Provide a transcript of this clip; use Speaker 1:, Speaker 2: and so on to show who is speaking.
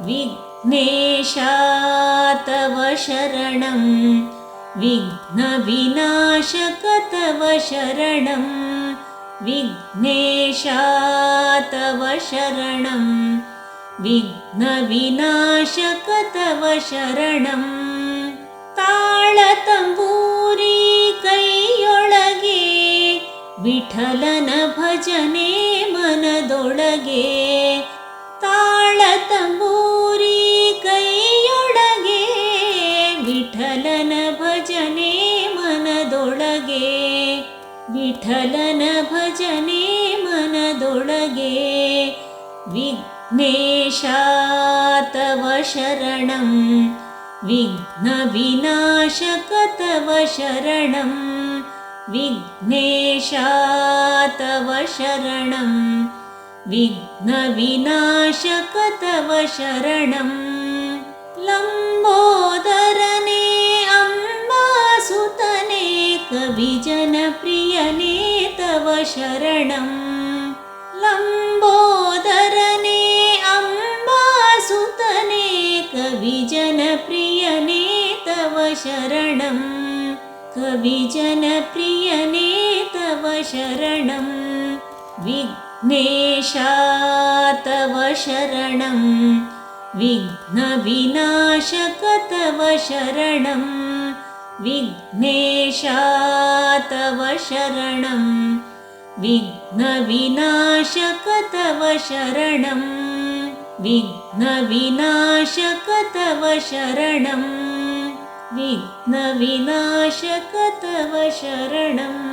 Speaker 1: विघ्नेशा तव शरणं। विघ्नविनाशक तव शरणं। विघ्नेशा तव शरणं। विघ्नविनाशकथव शरणं। काळतम्बूरीकैयो विठलन भजने मनदोळगे। ವಿಠಲನ ಭಜನೆ ಮನದೊಳಗೆ ವಿಠಲನ ಭಜನೆ ಮನದೊಳಗೆ ವಿಘ್ನೇಶ ತವ ಶರಣಂ विघ्नविनाशक तव शरणं विघ्नेशा तव शरणं विघ्नविनाशक तव शरणं लम्बोदरने कविजनप्रियने तव शरणं। लम्बोदरने अम्बासुतने कविजनप्रियने तव शरणं। कविजनप्रियने तव शरणं। विघ्नेशा तव शरणं। विघ्नविनाशक तव शरणं विघ्नेशा तव शरणं। विघ्नविनाशक तव शरणं। विघ्नविनाशक तव शरणं। विघ्नविनाशक तव शरणम्